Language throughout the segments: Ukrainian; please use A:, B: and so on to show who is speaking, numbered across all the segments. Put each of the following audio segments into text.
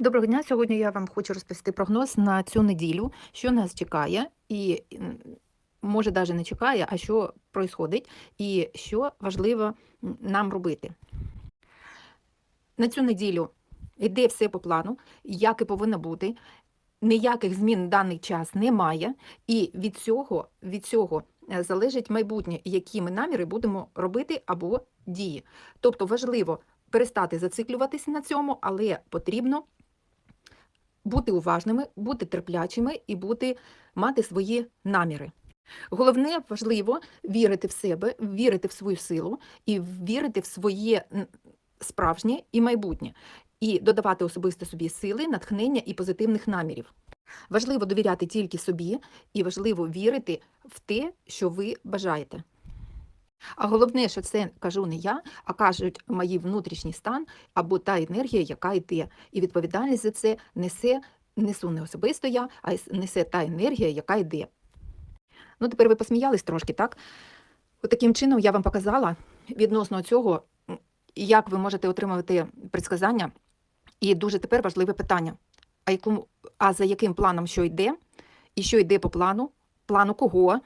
A: Доброго дня. Сьогодні я вам хочу розповісти прогноз на цю неділю, що нас чекає, і може навіть не чекає, а що происходить, і що важливо нам робити. На цю неділю йде все по плану, як і повинно бути. Ніяких змін на даний час немає, і від цього, від цього е, залежить майбутнє, які ми наміри будемо робити або дії. Тобто важливо перестати зациклюватися на цьому, але потрібно бути уважними, бути терплячими і бути, мати свої наміри. Головне, важливо вірити в себе, вірити в свою силу і вірити в своє справжнє і майбутнє, і додавати особисто собі сили, натхнення і позитивних намірів. Важливо довіряти тільки собі, і важливо вірити в те, що ви бажаєте. А головне, що це кажу не я, а кажуть мої внутрішній стан або та енергія, яка йде. І відповідальність за це несе несу не особисто я, а несе та енергія, яка йде. Ну, тепер ви посміялись трошки, так? От таким чином я вам показала відносно цього, як ви можете отримувати предсказання. І дуже тепер важливе питання: а, якому, а за яким планом що йде, і що йде по плану, плану кого,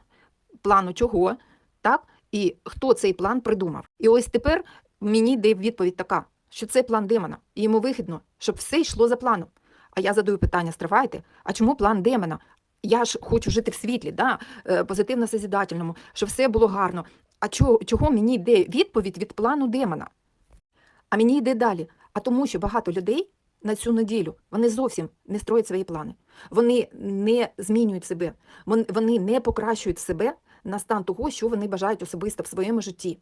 A: плану чого, так? І хто цей план придумав. І ось тепер мені йде відповідь така, що це план демона, і йому вигідно, щоб все йшло за планом. А я задаю питання: стривайте, а чому план демона? Я ж хочу жити в світлі, да? е, позитивно созидательному, щоб все було гарно. А чого, чого мені йде відповідь від плану демона? А мені йде далі. А тому, що багато людей на цю неділю вони зовсім не строять свої плани. Вони не змінюють себе, вони не покращують себе на стан того, що вони бажають особисто в своєму житті.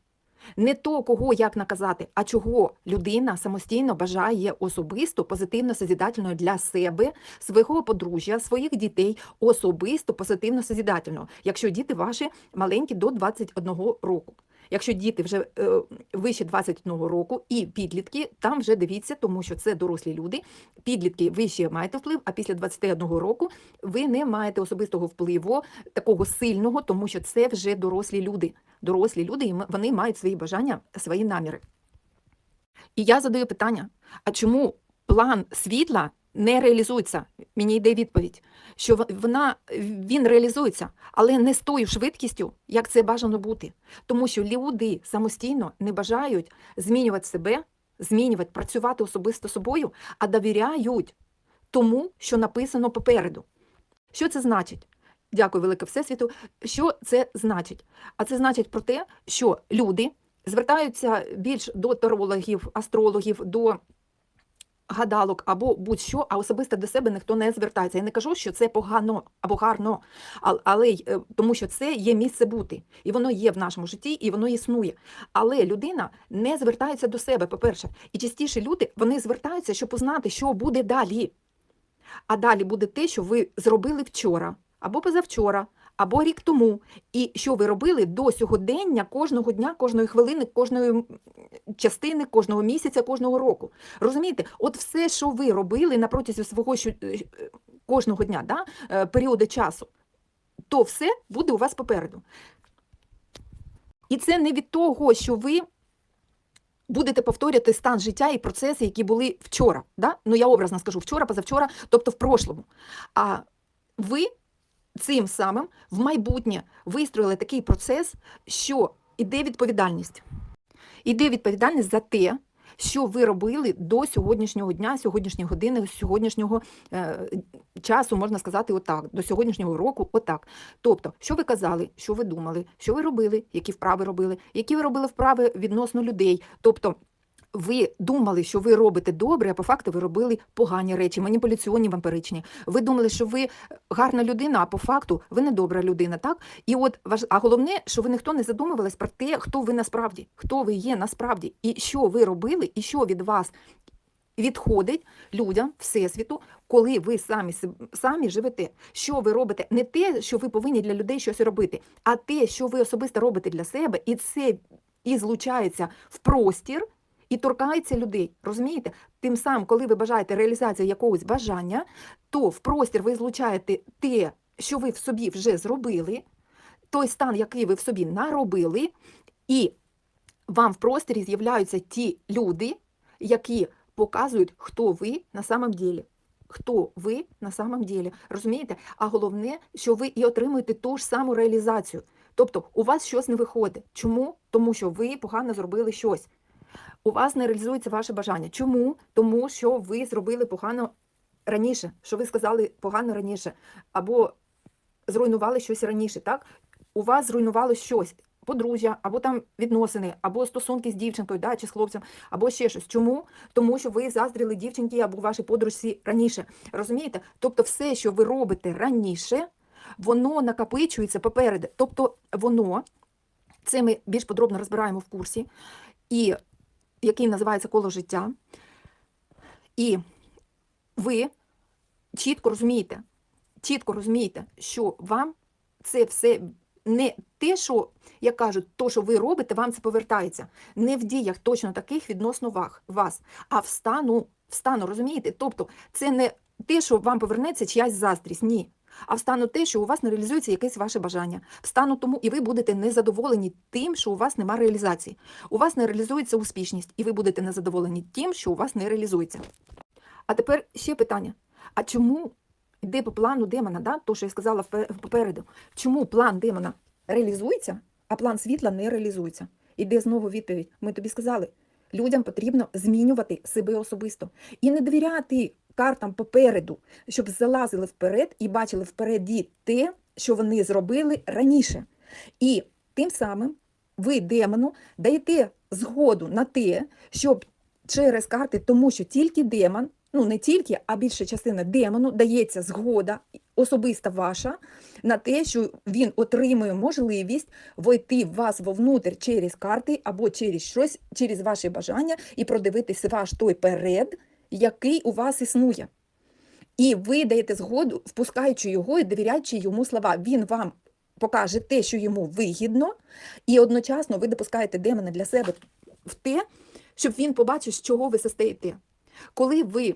A: Не то, кого як наказати, а чого людина самостійно бажає особисто, позитивно созідательною для себе, свого подружжя, своїх дітей, особисто позитивно созидательно, якщо діти ваші маленькі до 21 року. Якщо діти вже е, вище 21 року і підлітки, там вже дивіться, тому що це дорослі люди. Підлітки ви ще маєте вплив, а після 21 року ви не маєте особистого впливу такого сильного, тому що це вже дорослі люди. Дорослі люди, і вони мають свої бажання, свої наміри. І я задаю питання: а чому план світла не реалізується? Мені йде відповідь, що вона, він реалізується, але не з тою швидкістю, як це бажано бути. Тому що люди самостійно не бажають змінювати себе, змінювати, працювати особисто собою, а довіряють тому, що написано попереду. Що це значить? Дякую, велике Всесвіту. Що це значить? А це значить про те, що люди звертаються більш до тарологів, астрологів, до гадалок або будь-що, а особисто до себе ніхто не звертається. Я не кажу, що це погано або гарно, але е, тому що це є місце бути, і воно є в нашому житті, і воно існує. Але людина не звертається до себе, по-перше, і частіше люди вони звертаються, щоб узнати, що буде далі. А далі буде те, що ви зробили вчора, або позавчора, або рік тому, і що ви робили до сьогодення кожного дня, кожної хвилини, кожної частини, кожного місяця, кожного року. Розумієте, от все, що ви робили на протязі свого е, е, кожного дня, да, е, періоду часу, то все буде у вас попереду. І це не від того, що ви будете повторювати стан життя і процеси, які були вчора. Да? Ну, я образно скажу вчора, позавчора, тобто в прошлому. А ви цим самим в майбутнє вистроїли такий процес, що іде відповідальність. Іде відповідальність за те, що ви робили до сьогоднішнього дня, сьогоднішньої години, сьогоднішнього е, часу, можна сказати, отак, до сьогоднішнього року, отак. Тобто, що ви казали, що ви думали, що ви робили, які вправи робили, які ви робили вправи відносно людей. Тобто, ви думали, що ви робите добре, а по факту ви робили погані речі, маніпуляційні, вампиричні. Ви думали, що ви гарна людина, а по факту ви не добра людина, так? І от а головне, що ви ніхто не задумувались про те, хто ви насправді, хто ви є насправді, і що ви робили, і що від вас відходить людям, всесвіту, коли ви самі самі живете. Що ви робите? Не те, що ви повинні для людей щось робити, а те, що ви особисто робите для себе, і це і злучається в простір. І торкається людей, розумієте? Тим самим, коли ви бажаєте реалізації якогось бажання, то в простір ви злучаєте те, що ви в собі вже зробили, той стан, який ви в собі наробили, і вам в просторі з'являються ті люди, які показують, хто ви на самом ділі. Хто ви на самом ділі, розумієте? А головне, що ви і отримуєте ту ж саму реалізацію. Тобто у вас щось не виходить. Чому? Тому що ви погано зробили щось. У вас не реалізується ваше бажання. Чому? Тому що ви зробили погано раніше, що ви сказали погано раніше, або зруйнували щось раніше, так? У вас зруйнувало щось, подружжя, або там відносини, або стосунки з дівчинкою, да, чи з хлопцем, або ще щось. Чому? Тому що ви заздріли дівчинки або вашій подружці раніше. Розумієте? Тобто, все, що ви робите раніше, воно накопичується попереду. Тобто, воно, це ми більш подробно розбираємо в курсі, і який називається коло життя. І ви чітко розумієте, чітко розумієте, що вам це все не те, що, як кажуть, то, що ви робите, вам це повертається. Не в діях точно таких відносно вас, а в стану, в стану, розумієте? Тобто, це не те, що вам повернеться чиясь заздрість, ні. А встану те, що у вас не реалізується якесь ваше бажання. Встану тому, і ви будете незадоволені тим, що у вас немає реалізації. У вас не реалізується успішність, і ви будете незадоволені тим, що у вас не реалізується. А тепер ще питання: а чому йде по плану демона, да? то, що я сказала попереду, чому план демона реалізується, а план світла не реалізується? Іде знову відповідь. Ми тобі сказали, людям потрібно змінювати себе особисто і не довіряти картам попереду, щоб залазили вперед і бачили впереді те, що вони зробили раніше. І тим самим ви демону даєте згоду на те, щоб через карти, тому що тільки демон, ну не тільки, а більша частина демону дається згода особиста ваша на те, що він отримує можливість войти в вас вовнутрь через карти або через щось, через ваші бажання і продивитися ваш той перед, який у вас існує. І ви даєте згоду, впускаючи його і довіряючи йому слова. Він вам покаже те, що йому вигідно, і одночасно ви допускаєте демона для себе в те, щоб він побачив, з чого ви состоїте. Коли ви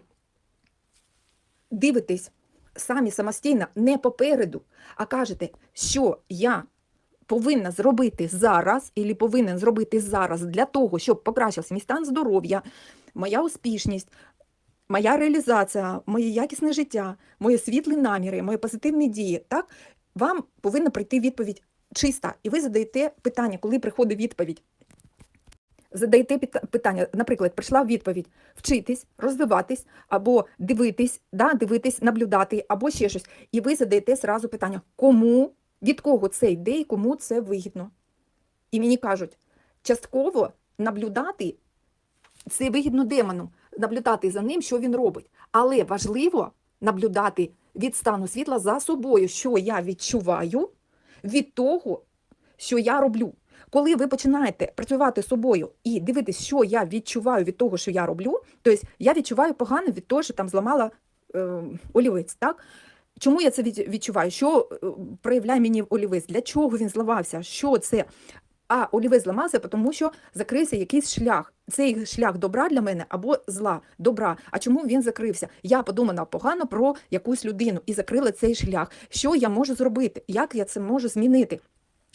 A: дивитесь самі самостійно, не попереду, а кажете, що я повинна зробити зараз, і повинен зробити зараз для того, щоб покращився мій стан здоров'я, моя успішність, моя реалізація, моє якісне життя, мої світлі наміри, мої позитивні дії, так, вам повинна прийти відповідь чиста. І ви задаєте питання, коли приходить відповідь. Задаєте питання, наприклад, прийшла відповідь вчитись, розвиватись, або дивитись, да, дивитись, наблюдати, або ще щось. І ви задаєте зразу питання, кому, від кого це йде і кому це вигідно. І мені кажуть, частково наблюдати це вигідно демону, наблюдати за ним, що він робить. Але важливо наблюдати від стану світла за собою, що я відчуваю від того, що я роблю. Коли ви починаєте працювати з собою і дивитись, що я відчуваю від того, що я роблю, тобто я відчуваю погано від того, що там зламала е, олівець. Так? Чому я це відчуваю? Що е, проявляє мені олівець? Для чого він зламався? Що це? А олівець зламався, тому що закрився якийсь шлях. Цей шлях добра для мене або зла, добра. А чому він закрився? Я подумала погано про якусь людину і закрила цей шлях. Що я можу зробити? Як я це можу змінити?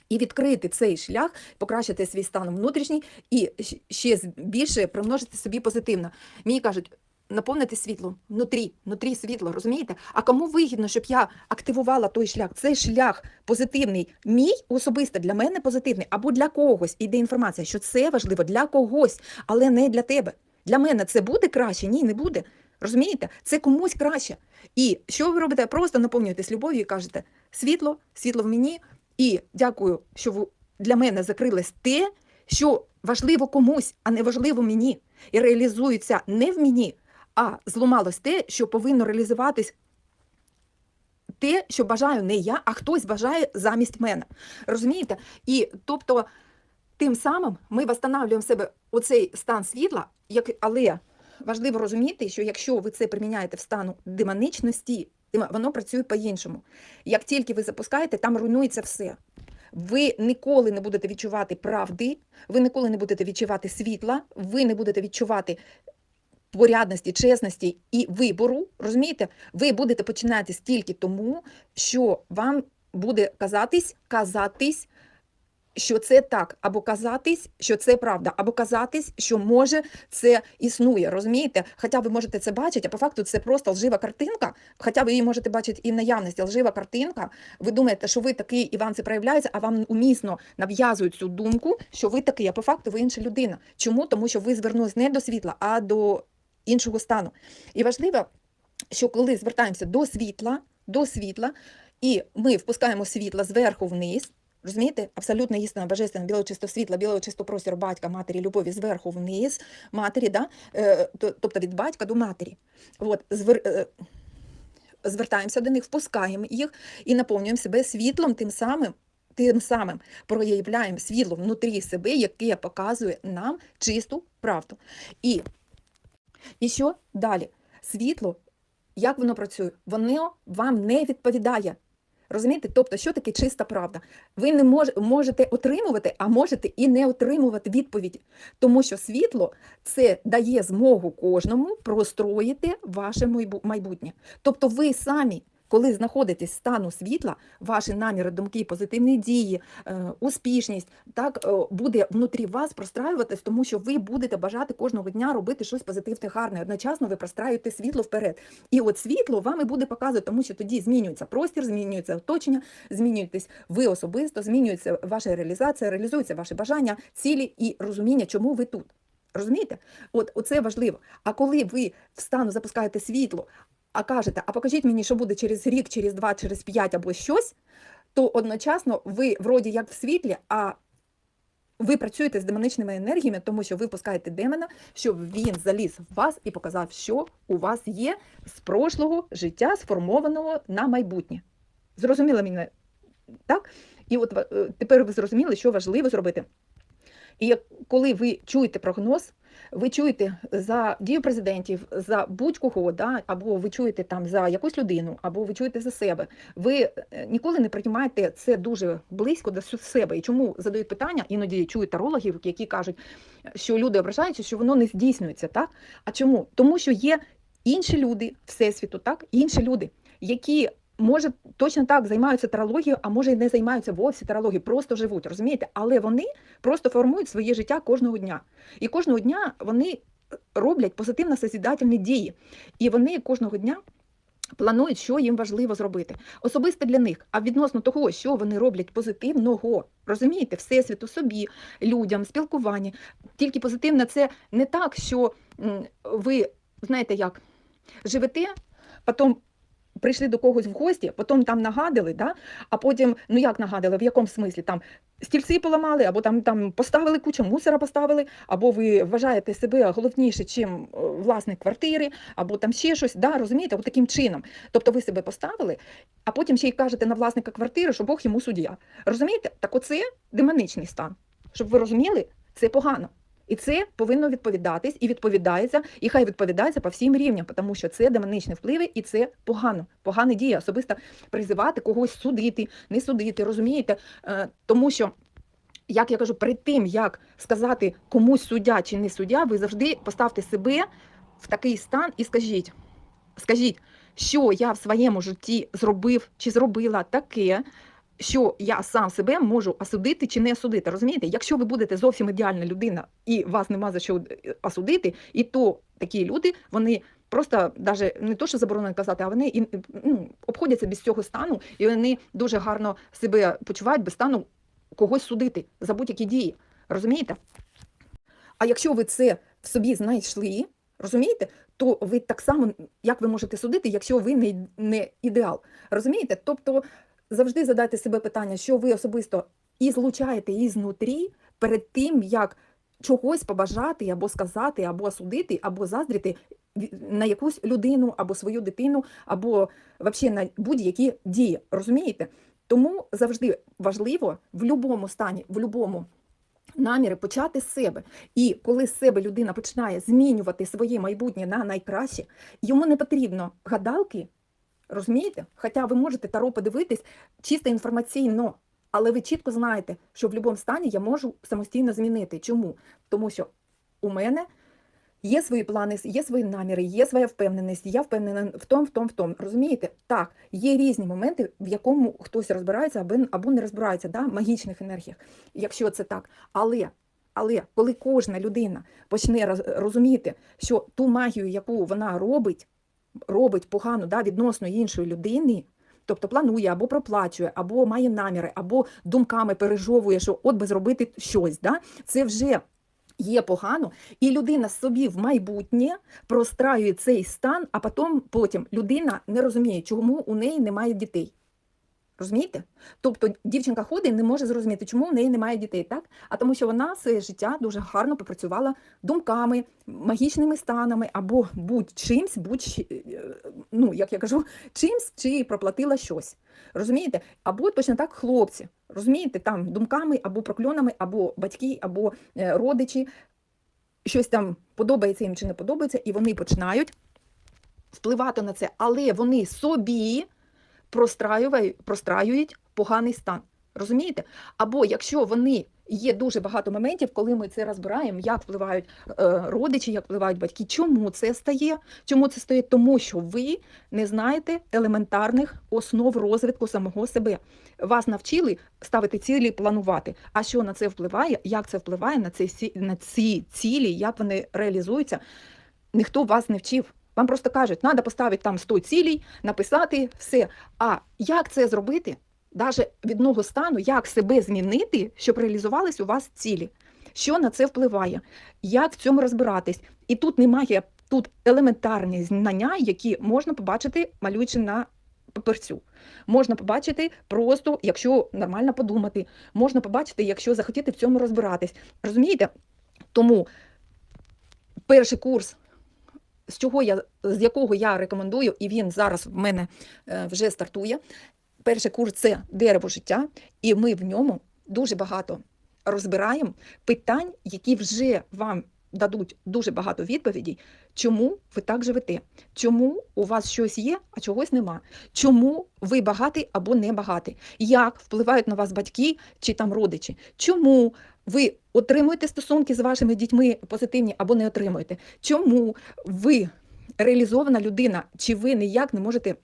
A: І відкрити цей шлях, покращити свій стан внутрішній і ще більше примножити собі позитивно. Мені кажуть, наповнити світло внутрі, внутрі світло, розумієте? А кому вигідно, щоб я активувала той шлях? Цей шлях позитивний, мій особисто для мене позитивний, або для когось іде інформація, що це важливо для когось, але не для тебе. Для мене це буде краще? Ні, не буде. Розумієте? Це комусь краще. І що ви робите? Просто наповнюєтесь любов'ю і кажете: світло, світло в мені. І дякую, що ви для мене закрилось те, що важливо комусь, а не важливо мені. І реалізується не в мені, а зламалось те, що повинно реалізуватись те, що бажаю не я, а хтось бажає замість мене. Розумієте? І тобто, тим самим ми встановлюємо себе оцей стан світла, як, але важливо розуміти, що якщо ви це приміняєте в стану демоничності, воно працює по-іншому. Як тільки ви запускаєте, там руйнується все. Ви ніколи не будете відчувати правди, ви ніколи не будете відчувати світла, ви не будете відчувати порядності, чесності і вибору. Розумієте, ви будете починати тільки тому, що вам буде казатись, казатись що це так, або казатись, що це правда, або казатись, що може це існує. Розумієте? Хоча ви можете це бачити, а по факту це просто лжива картинка. Хоча ви її можете бачити і в наявності, лжива картинка. Ви думаєте, що ви такий і вам це проявляється, а вам умісно нав'язують цю думку, що ви такий, а по факту ви інша людина. Чому? Тому що ви звернулись не до світла, а до іншого стану. І важливо, що коли звертаємося до світла, до світла, і ми впускаємо світло зверху вниз. Розумієте, абсолютно істина, божественна, білого чисто світла, білого чисто простір батька, матері, любові зверху вниз, матері, да? е, тобто від батька до матері. От, звер, е, звертаємося до них, впускаємо їх і наповнюємо себе світлом, тим самим, тим самим проявляємо світло внутрі себе, яке показує нам чисту правду. І, і що далі? Світло, як воно працює? Воно вам не відповідає. Розумієте? Тобто, що таке чиста правда? Ви не мож, можете отримувати, а можете і не отримувати відповіді. Тому що світло це дає змогу кожному простроїти ваше майбутнє. Тобто, ви самі, коли знаходитесь в стану світла, ваші наміри, думки, позитивні дії, е, успішність, так е, буде внутрі вас простраюватись, тому що ви будете бажати кожного дня робити щось позитивне, гарне. Одночасно ви простраюєте світло вперед. І от світло вам і буде показувати, тому що тоді змінюється простір, змінюється оточення, змінюєтесь ви особисто, змінюється ваша реалізація, реалізуються ваші бажання, цілі і розуміння, чому ви тут. Розумієте? От оце важливо. А коли ви в стану запускаєте світло, а кажете, а покажіть мені, що буде через рік, через два, через п'ять або щось, то одночасно ви вроді як в світлі, а ви працюєте з демоничними енергіями, тому що ви пускаєте демона, щоб він заліз в вас і показав, що у вас є з прошлого життя, сформованого на майбутнє. Зрозуміли мене? Так? І от е, тепер ви зрозуміли, що важливо зробити. І коли ви чуєте прогноз, ви чуєте за дію президентів, за будь-кого, да, або ви чуєте там за якусь людину, або ви чуєте за себе. Ви е, ніколи не приймаєте це дуже близько до себе. І чому задають питання, іноді чують тарологів, які кажуть, що люди ображаються, що воно не здійснюється. Так? А чому? Тому що є інші люди всесвіту, так? інші люди, які. Може, точно так займаються тарологією, а може і не займаються вовсі тарологією, просто живуть, розумієте? Але вони просто формують своє життя кожного дня. І кожного дня вони роблять позитивно созідательні дії. І вони кожного дня планують, що їм важливо зробити. Особисто для них, а відносно того, що вони роблять позитивного, розумієте, всесвіту, собі, людям, спілкуванні. Тільки позитивне це не так, що ви знаєте як, живете, потім. Прийшли до когось в гості, потім там нагадили, да? а потім, ну як нагадили, в якому смислі? Там стільці поламали, або там, там поставили кучу мусора поставили, або ви вважаєте себе головніше, чим е, власник квартири, або там ще щось, да, розумієте, от таким чином. Тобто ви себе поставили, а потім ще й кажете на власника квартири, що Бог йому суддя. Розумієте? Так оце демоничний стан. Щоб ви розуміли, це погано. І це повинно відповідатись і відповідається, і хай відповідається по всім рівням, тому що це демоничні впливи, і це погано. Погана дія, особисто призивати когось судити, не судити, розумієте? Е, Тому що, як я кажу, перед тим як сказати комусь суддя чи не суддя, ви завжди поставте себе в такий стан і скажіть, скажіть, що я в своєму житті зробив чи зробила таке, що я сам себе можу осудити чи не осудити. Розумієте? Якщо ви будете зовсім ідеальна людина і вас нема за що е, осудити, і то такі люди, вони просто даже не то, що заборонено казати, а вони і, ну, обходяться без цього стану, і вони дуже гарно себе почувають без стану когось судити за будь-які дії. Розумієте? А якщо ви це в собі знайшли, розумієте, то ви так само, як ви можете судити, якщо ви не, не ідеал. Розумієте? Тобто завжди задайте себе питання, що ви особисто і злучаєте ізнутрі перед тим, як чогось побажати, або сказати, або осудити, або заздрити ві- на якусь людину, або свою дитину, або взагалі на будь-які дії. Розумієте? Тому завжди важливо в будь-якому стані, в будь-якому наміри почати з себе. І коли з себе людина починає змінювати своє майбутнє на найкраще, йому не потрібно гадалки, розумієте? Хоча ви можете таро подивитись чисто інформаційно, але ви чітко знаєте, що в будь-якому стані я можу самостійно змінити. Чому? Тому що у мене Є свої плани, є свої наміри, є своя впевненість, я впевнена в тому, в тому, в тому. Розумієте? Так, є різні моменти, в якому хтось розбирається або, не розбирається, да? магічних енергіях, якщо це так. Але, але коли кожна людина почне розуміти, що ту магію, яку вона робить, робить погано да, відносно іншої людини, тобто планує або проплачує, або має наміри, або думками пережовує, що от би зробити щось, да, це вже є погано, і людина собі в майбутнє простраює цей стан, а потім, потім людина не розуміє, чому у неї немає дітей. Розумієте? Тобто дівчинка ходить і не може зрозуміти, чому в неї немає дітей, так? А тому, що вона своє життя дуже гарно попрацювала думками, магічними станами або будь-чимсь, будь ну, як я кажу, чимсь чи проплатила щось. Розумієте? Або точно так хлопці. Розумієте, там думками або прокльонами, або батьки, або е, родичі. Щось там подобається їм чи не подобається, і вони починають впливати на це, але вони собі простраюють, поганий стан. Розумієте? Або якщо вони є дуже багато моментів, коли ми це розбираємо, як впливають е, родичі, як впливають батьки. Чому це стає? Чому це стає? Тому що ви не знаєте елементарних основ розвитку самого себе. Вас навчили ставити цілі, планувати. А що на це впливає? Як це впливає на ці, на ці цілі, як вони реалізуються? Ніхто вас не вчив. Вам просто кажуть, треба поставити там 100 цілей, написати все. А як це зробити? Навіть від одного стану, як себе змінити, щоб реалізувались у вас цілі? Що на це впливає? Як в цьому розбиратись? І тут немає тут елементарні знання, які можна побачити, малюючи на паперцю. Можна побачити просто, якщо нормально подумати. Можна побачити, якщо захотіти в цьому розбиратись. Розумієте? Тому перший курс з чого я з якого я рекомендую, і він зараз в мене е, вже стартує. Перший курс це дерево життя, і ми в ньому дуже багато розбираємо питань, які вже вам дадуть дуже багато відповідей, чому ви так живете, чому у вас щось є, а чогось нема, чому ви багатий або не багатий, як впливають на вас батьки чи там родичі, чому ви отримуєте стосунки з вашими дітьми позитивні або не отримуєте, чому ви реалізована людина, чи ви ніяк не можете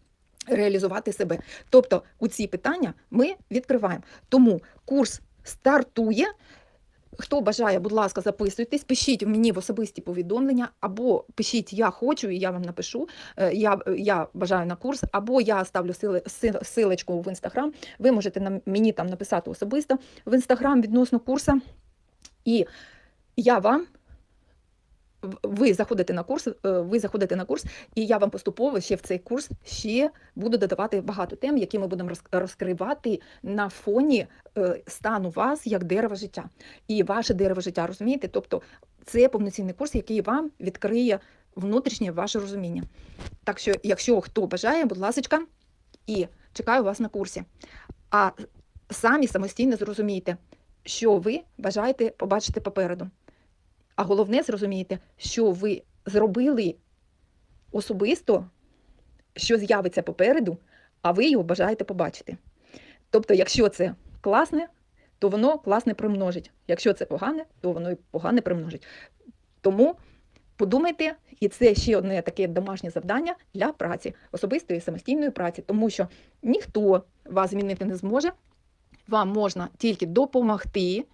A: реалізувати себе. Тобто у ці питання ми відкриваємо. Тому курс стартує. Хто бажає, будь ласка, записуйтесь, пишіть мені в особисті повідомлення, або пишіть Я хочу, і я вам напишу. е, Я, я бажаю на курс, або я ставлю силочку в інстаграм. Ви можете мені там написати особисто в інстаграм відносно курсу. І я вам. Ви заходите на курс, е, ви заходите на курс, і я вам поступово ще в цей курс ще буду додавати багато тем, які ми будемо розкривати на фоні е, стану вас як дерева життя. І ваше дерево життя, розумієте? Тобто це повноцінний курс, який вам відкриє внутрішнє ваше розуміння. Так що, якщо хто бажає, будь ласка, і чекаю вас на курсі. А самі самостійно зрозумійте, що ви бажаєте побачити попереду. А головне зрозумійте, що ви зробили особисто, що з'явиться попереду, а ви його бажаєте побачити. Тобто, якщо це класне, то воно класне примножить. Якщо це погане, то воно і погане примножить. Тому подумайте, і це ще одне таке домашнє завдання для праці, особистої самостійної праці, тому що ніхто вас змінити не зможе. Вам можна тільки допомогти.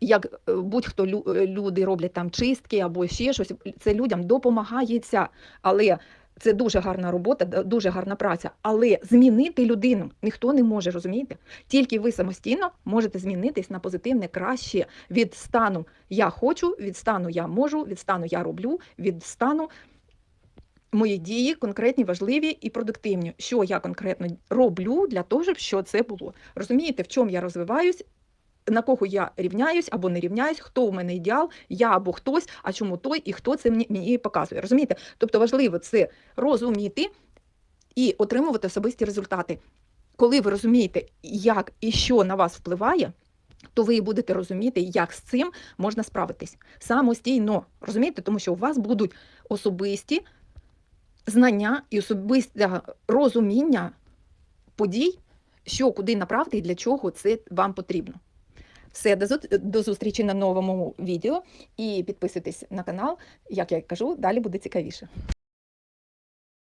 A: Як е, будь-хто е, люди роблять там чистки або ще щось, це людям допомагається. Але це дуже гарна робота, дуже гарна праця. Але змінити людину ніхто не може, розумієте? Тільки ви самостійно можете змінитись на позитивне краще від стану я хочу, від стану я можу, від стану я роблю, від стану мої дії конкретні, важливі і продуктивні. Що я конкретно роблю для того, щоб що це було. Розумієте, в чому я розвиваюсь? На кого я рівняюсь або не рівняюсь, хто у мене ідеал, я або хтось, а чому той і хто це мені, мені показує. Розумієте? Тобто важливо це розуміти і отримувати особисті результати. Коли ви розумієте, як і що на вас впливає, то ви будете розуміти, як з цим можна справитись самостійно. Розумієте, тому що у вас будуть особисті знання і особисте розуміння подій, що куди направити і для чого це вам потрібно. Все, до, зу- до зустрічі на новому відео і підписуйтесь на канал. Як я кажу, далі буде цікавіше.